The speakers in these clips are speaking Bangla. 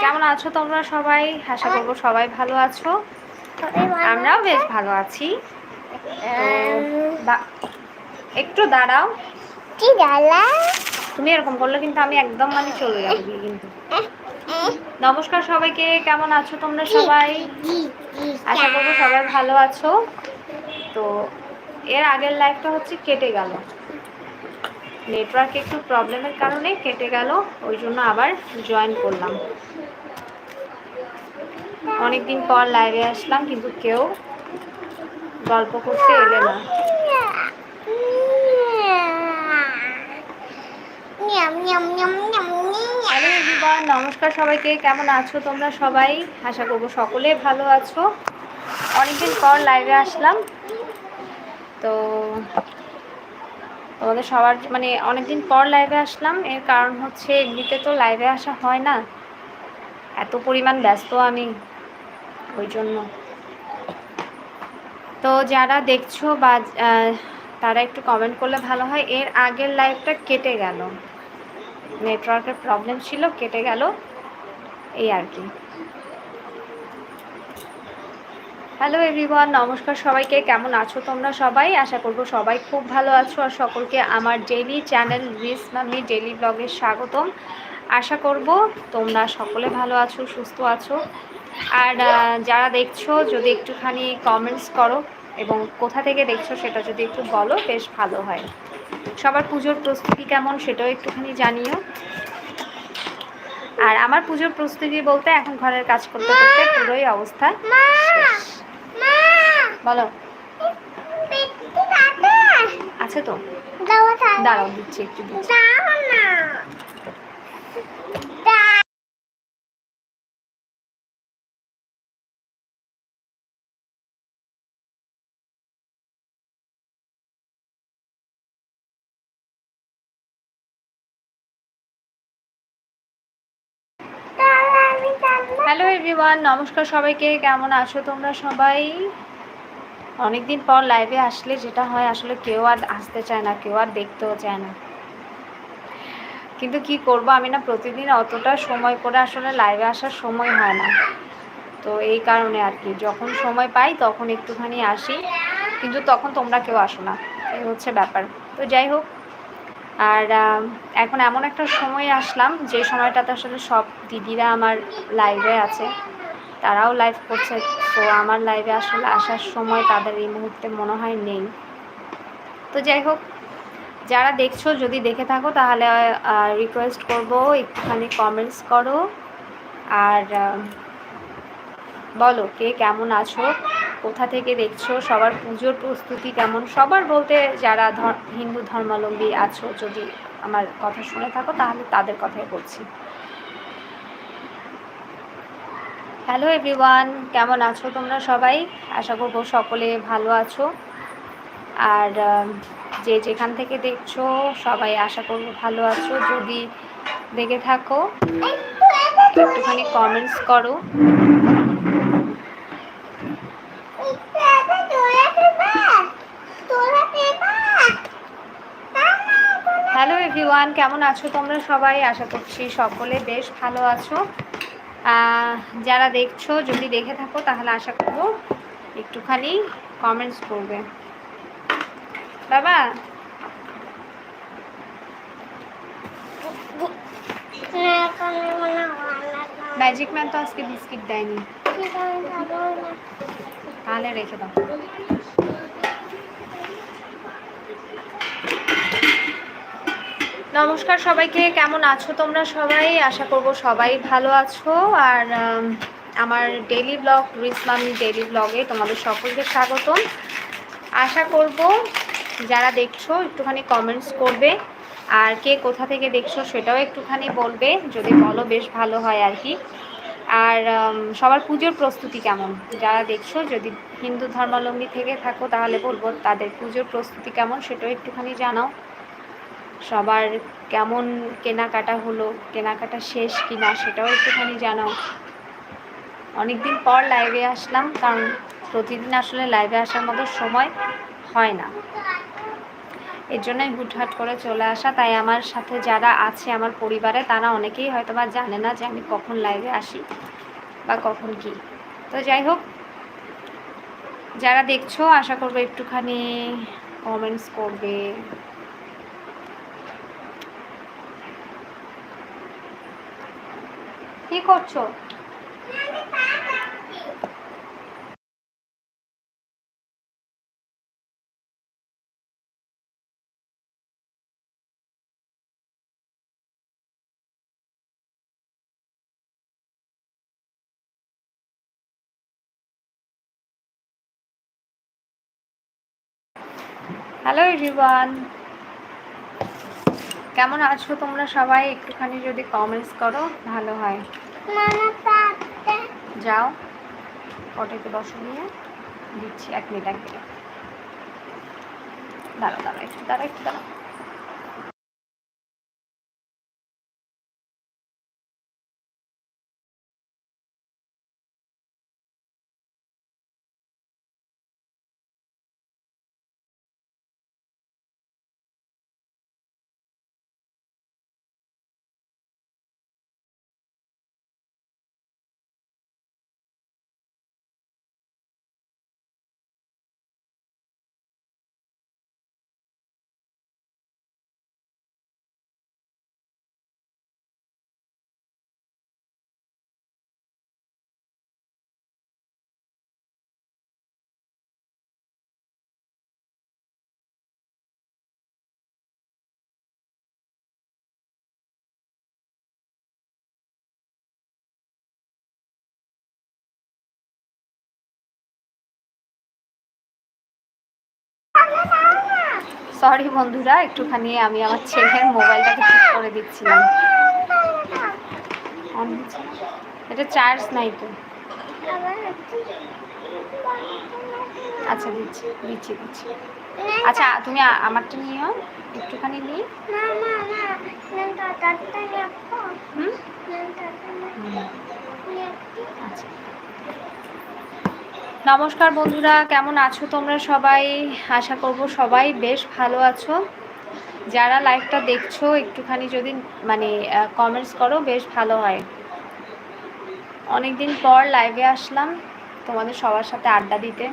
কেমন আছো তোমরা সবাই? আশা করব সবাই ভালো আছো। আমরাও বেশ ভালো আছি। একটু দাঁড়াও। তুমি এরকম বললে কিন্তু আমি একদম মানে চলে যাব কিন্তু। নমস্কার সবাইকে, কেমন আছো তোমরা সবাই? আশা করব সবাই ভালো আছো। তো, এর আগের লাইফটা হচ্ছে কেটে গেল। নেটওয়ার্ক একটু প্রবলেমের কারণে কেটে গেল ওই জন্য আবার জয়েন করলাম। অনেকদিন পর লাইভে আসলাম কিন্তু কেউ গল্প করতে এলে না। নমস্কার সবাইকে কেমন আছো তোমরা সবাই? আশা করব সকলে ভালো আছো। অনেকদিন পর লাইভে আসলাম। তো তোমাদের সবার মানে অনেকদিন পর লাইভে আসলাম, এর কারণ হচ্ছে এমনিতে তো লাইভে আসা হয় না। এত পরিমাণ ব্যস্ত আমি ওই জন্য। তো যারা দেখছ বা তারা একটু কমেন্ট করলে ভালো হয়, এর আগের লাইভটা কেটে গেল। নেটওয়ার্কের প্রবলেম ছিল, কেটে গেল। এই আর কি। হ্যালো এভরিওয়ান নমস্কার সবাইকে। কেমন আছো তোমরা সবাই? আশা করব সবাই খুব ভালো আছো আর সকলকে আমার ডেইলি চ্যানেল রিস নামি ডেইলি ব্লগে স্বাগতম। আশা করব তোমরা সকলে ভালো আছো, সুস্থ আছো। আর যারা দেখছ, যদি একটুখানি কমেন্টস করো এবং কোথা থেকে দেখছ সেটা যদি একটু বলো, বেশ ভালো হয়। সবার পুজোর প্রস্তুতি কেমন সেটাও একটুখানি জানিও। আর আমার পুজোর প্রস্তুতি বলতে এখন ঘরের কাজ করতে করতে পুরোই অবস্থা। বলো। আছে তো? দাঁড়াও দিচ্ছি একটু দিচ্ছি। হ্যালো এভরিওয়ান নমস্কার সবাইকে কেমন আছো তোমরা সবাই? অনেকদিন পর লাইভে আসলে যেটা হয়, আসলে কেউ আর আসতে চায় না, কেউ আর দেখতেও চায় না। কিন্তু কি করব? আমি না প্রতিদিন অতটা সময় করে আসলে লাইভে আসার সময় হয় না। তো এই কারণে আর কি, যখন সময় পাই তখন একটুখানি আসি, কিন্তু তখন তোমরা কেউ আসো না। এই হচ্ছে ব্যাপার। তো যাই হোক, আর এখন এমন একটা সময় আসলাম যে সময়টাতে আসলে সব দিদিরা আমার লাইভে আছে। তারাও লাইভ করছে, তো আমার লাইভে আসলে আসার সময় তাদের এই মুহূর্তে মনে হয় নেই। তো যাই হোক, যারা দেখছ যদি দেখে থাকো তাহলে রিকোয়েস্ট করব, একটুখানি কমেন্টস করো। আর বলো, কে কেমন আছো? কোথা থেকে দেখছ? সবার পুজোর প্রস্তুতি কেমন? সবার বলতে যারা হিন্দু ধর্মাবলম্বী আছো, যদি আমার কথা শুনে থাকো তাহলে তাদের কথাই বলছি। হ্যালো এভরিওয়ান কেমন আছো তোমরা সবাই? আশা করব সকলে ভালো আছো। আর যে যেখান থেকে দেখছ, সবাই আশা করব ভালো আছো। যদি দেখে থাকো, একটুখানি কমেন্টস করো। হ্যালো এভরিওয়ান কেমন আছো তোমরা সবাই? আশা করছি সকলে বেশ ভালো আছো। যারা দেখছ, যদি দেখে থাকো, তাহলে আশা করব একটুখানি কমেন্টস করবে। বাবা? ম্যাজিক ম্যান তো আজকে বিস্কিট দেয়নি। তাহলে রেখে দাও। নমস্কার সবাইকে, কেমন আছো তোমরা সবাই? আশা করব সবাই ভালো আছো। আর আমার ডেইলি ব্লগ রিস মামি ডেইলি ব্লগে তোমাদের সকলকে স্বাগতম। আশা করব যারা দেখছ একটুখানি কমেন্টস করবে, আর কে কোথা থেকে দেখছ সেটাও একটুখানি বলবে, যদি বলো বেশ ভালো হয় আর কি। আর সবার পুজোর প্রস্তুতি কেমন? যারা দেখছ, যদি হিন্দু ধর্মাবলম্বী থেকে থাকো তাহলে বলব তাদের পুজোর প্রস্তুতি কেমন সেটাও একটুখানি জানাও। সবার কেমন কেনাকাটা হলো, কেনাকাটা শেষ কি না সেটাও একটুখানি জানাও। অনেকদিন পর লাইভে আসলাম, কারণ প্রতিদিন আসলে লাইভে আসার মতো সময় হয় না। এর জন্যই হুটহাট করে চলে আসা। তাই আমার সাথে যারা আছে আমার পরিবারে, তারা অনেকেই হয়তো বা জানে না যে আমি কখন লাইভে আসি বা কখন কি। তো যাই হোক, যারা দেখছ, আশা করব একটুখানি কমেন্টস করবে। করছ? হ্যালো এভরিওয়ান কেমন আছো তোমরা সবাই? একটুখানি যদি কমেন্টস করো ভালো হয়। যাও। অটোতে বসে নিয়ে। দিচ্ছি এক মিনিট এক মিনিট দাঁড়া দাঁড়া একটু দাঁড়া একটু দাঁড়াও। সরি বন্ধুরা, একটুখানি আমি আমার ছেলের মোবাইলটাকে ঠিক করে দিচ্ছিলাম। এটা চার্জ নাই তো। আচ্ছা দিচ্ছি দিচ্ছি দিচ্ছি। আচ্ছা তুমি আমারটা নিও, একটুখানি নিই। আচ্ছা। নমস্কার বন্ধুরা, কেমন আছো তোমরা সবাই? আশা করব সবাই বেশ ভালো আছো। যারা লাইভটা দেখছ, একটুখানি যদি মানে কমেন্টস করো, বেশ ভালো হয়। অনেক দিন পর লাইভে আসলাম তোমাদের সবার সাথে আড্ডা দিতে।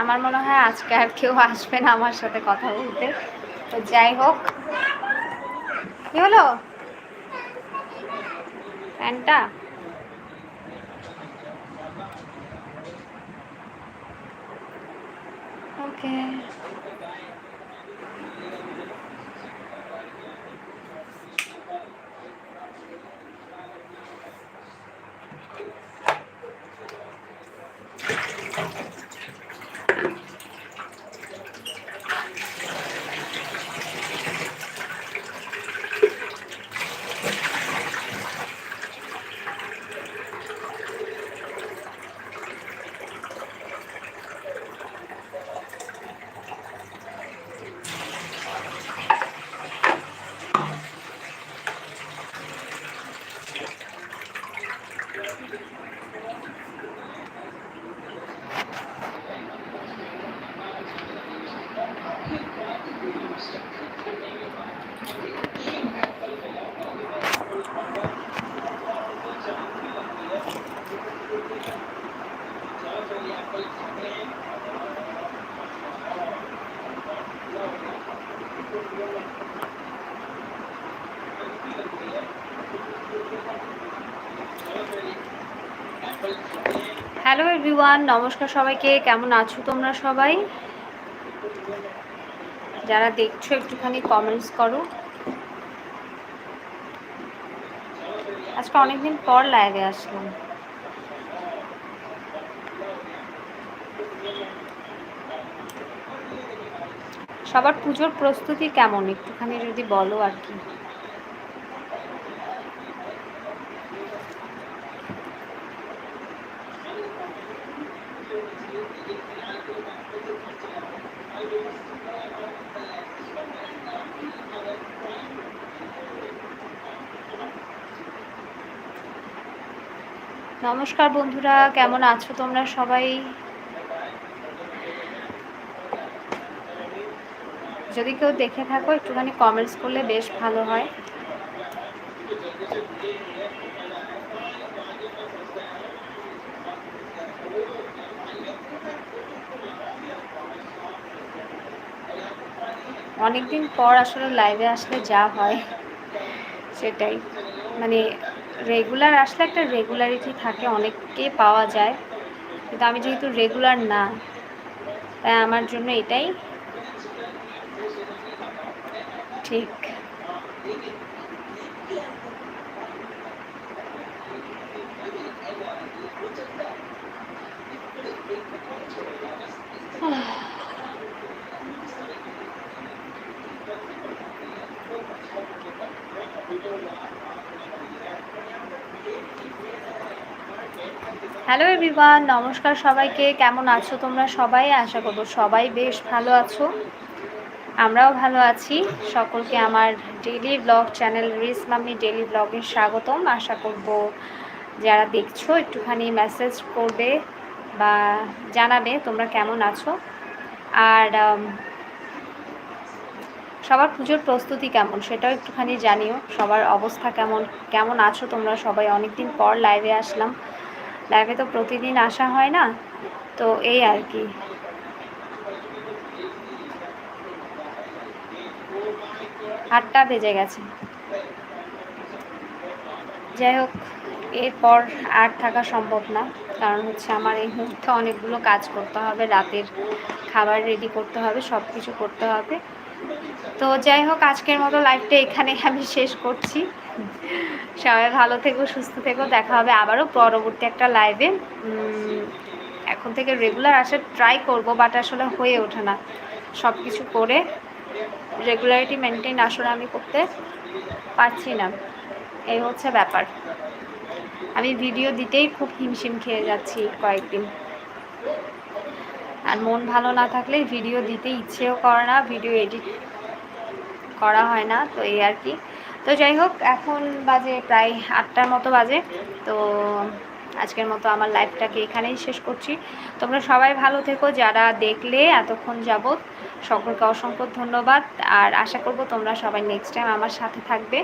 আমার মনে হয় আজকে আর কেউ আসবে না আমার সাথে কথা বলতে। তো যাই হোক। কি হলো? প্যান্টটা okay. হ্যালো এভরিওয়ান নমস্কার সবাইকে, কেমন আছো তোমরা সবাই? যারা দেখছ একটুখানি কমেন্টস করো। আজকে অনেকদিন পর লাইভে আসলাম। সবার পুজোর প্রস্তুতি কেমন? একটুখানি যদি বলো আর কি। নমস্কার বন্ধুরা, কেমন আছো তোমরা সবাই? যদি কেউ দেখে থাকো, একটুখানি কমেন্টস করলে বেশ ভালো হয়। অনেকদিন পর আসলে লাইভে আসলে যা হয়, সেটাই। মানে রেগুলার আসলে একটা রেগুলারিটি থাকে অনেককে পাওয়া যায়। কিন্তু আমি যেহেতু রেগুলার না তাই আমার জন্য এটাই ঠিক। হ্যালো এভরিওয়ান নমস্কার সবাইকে। কেমন আছো তোমরা সবাই? আশা করব সবাই বেশ ভালো আছো। আমরাও ভালো আছি। সকলকে আমার ডেইলি ব্লগ চ্যানেল রিস মাম্মি ডেইলি ব্লগে স্বাগতম। আশা করব যারা দেখছ একটুখানি মেসেজ করবে বা জানাবে তোমরা কেমন আছো। আর সবার পুজোর প্রস্তুতি কেমন সেটাও একটুখানি জানিও। সবার অবস্থা কেমন? কেমন আছো তোমরা সবাই? অনেক দিন পর লাইভে আসলাম। লাইভে তো প্রতিদিন আসা হয় না, তো এই আর কি। আটটা বেজে গেছে। যাই হোক, এরপর আর থাকা সম্ভব না, কারণ হচ্ছে আমার এই মুহূর্তে অনেকগুলো কাজ করতে হবে, রাতের খাবার রেডি করতে হবে সব কিছু করতে হবে। তো যাই হোক, আজকের মতো লাইফটা এখানে আমি শেষ করছি। সবাই ভালো থেকো, সুস্থ থেকো। দেখা হবে আবারও পরবর্তী একটা লাইভে এখন থেকে রেগুলার আসার ট্রাই করব বাট আসলে হয়ে ওঠে না। সব কিছু করে রেগুলারিটি মেনটেন আসলে আমি করতে পারছি না। এই হচ্ছে ব্যাপার। আমি ভিডিও দিতেই খুব হিমশিম খেয়ে যাচ্ছি কয়েকদিন। আর মন ভালো না থাকলে ভিডিও দিতে ইচ্ছেও করে না ভিডিও এডিট করা হয় না, তো এই আর কি। তো যাই হোক, এখন বাজে প্রায় আটটার মতো বাজে। তো আজকের মতো আমার লাইফটাকে এখানেই শেষ করছি। তোমরা সবাই ভালো থেকো, যারা দেখলে এতক্ষণ যাবৎ, সকলকে অসংখ্য ধন্যবাদ। আর আশা করব তোমরা সবাই নেক্সট টাইম আমার সাথে থাকবে।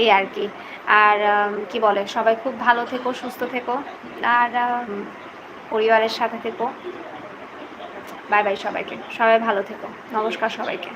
এই আর কি। আর কি বলে, সবাই খুব ভালো থেকো, সুস্থ থেকো। আর পরিবারের সাথে থেকো। বাই বাই সবাইকে। সবাই ভালো থেকো। নমস্কার সবাইকে।